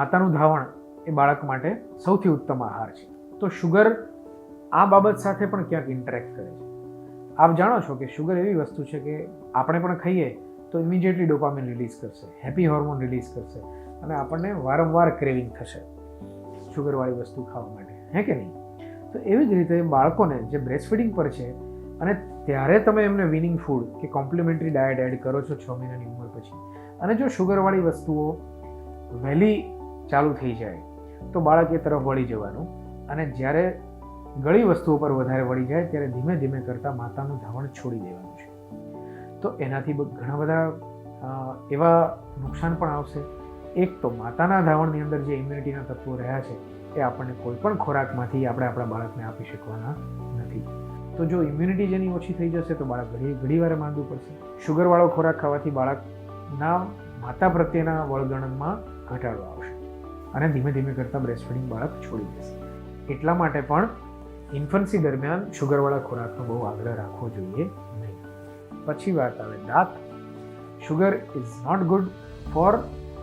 માતાનું ધાવણ એ બાળક માટે સૌથી ઉત્તમ આહાર છે. તો શુગર આ બાબત સાથે પણ ક્યાંક ઇન્ટરેક્ટ કરે છે. આપ જાણો છો કે શુગર એવી વસ્તુ છે કે આપણે પણ ખાઈએ તો ઇમિડિયેટલી ડોપામિન રિલીઝ કરશે હેપી હોર્મોન રિલીઝ કરશે અને આપણને વારંવાર ક્રેવિંગ થશે શુગરવાળી વસ્તુ ખાવા માટે. હે કે નહીં? તો એવી જ રીતે બાળકોને જે બ્રેસ્ટ ફીડિંગ પર છે અને ત્યારે તમે એમને વિનિંગ ફૂડ કે કોમ્પ્લિમેન્ટરી ડાયટ એડ કરો છો છ મહિનાની ઉંમર પછી અને જો શુગરવાળી વસ્તુઓ વહેલી ચાલુ થઈ જાય, તો બાળક એ તરફ વળી જવાનું. અને જ્યારે ગળી વસ્તુઓ પર વધારે વળી જાય, ત્યારે ધીમે ધીમે કરતાં માતાનું ધાવણ છોડી દેવાનું છે. તો એનાથી ઘણા બધા એવા નુકસાન પણ આવશે. એક તો માતાના ધાવણની અંદર જે ઇમ્યુનિટીના તત્વો રહ્યા છે, એ આપણને કોઈ પણ ખોરાકમાંથી આપણે આપણા બાળકને આપી શકવાના નથી. તો જો ઇમ્યુનિટી જેની ઓછી થઈ જશે, તો બાળક ઘડી ઘડીવારે માંદવું પડશે. શુગરવાળો ખોરાક ખાવાથી બાળકના માતા પ્રત્યેના વળગણમાં ઘટાડો આવશે. અને ધીમે ધીમે કરતાં બ્રેસ્ટફીડિંગ બાળક છોડી દેશે. એટલા માટે પણ ઇન્ફન્સી દરમિયાન શુગરવાળા ખોરાકનો બહુ આગ્રહ રાખવો જોઈએ નહીં. પછી વાત આવે દાંત. Sugar is not good for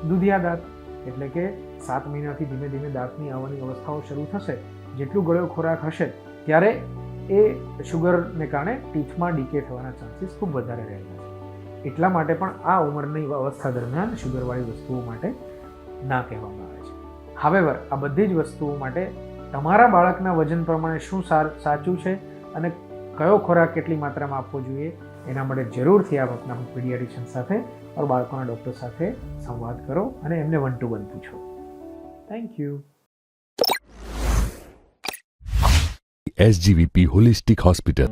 દૂધિયા દાંત. એટલે કે સાત મહિનાથી ધીમે ધીમે દાંતની આવવાની અવસ્થાઓ શરૂ થશે. જેટલું ગળ્યો ખોરાક હશે, ત્યારે એ શુગરને કારણે ટીથમાં ડીકે થવાના ચાન્સીસ ખૂબ વધારે રહેલા છે. એટલા માટે પણ આ ઉંમરની અવસ્થા દરમિયાન શુગરવાળી વસ્તુઓ માટે ના કહેવામાં આવે છે. હાવેવર આ બધી જ વસ્તુઓ માટે તમારા બાળકના વજન પ્રમાણે શું સાચું છે અને કયો ખોરાક કેટલી માત્રામાં આપવો જોઈએ, એના માટે જરૂરથી આ વખતના પીડિયાડિશન સાથે ઓર બાળકોના ડૉક્ટર સાથે સંવાદ કરો અને એમને વન ટુ વન પૂછો thank you SGVP holistic Hospital.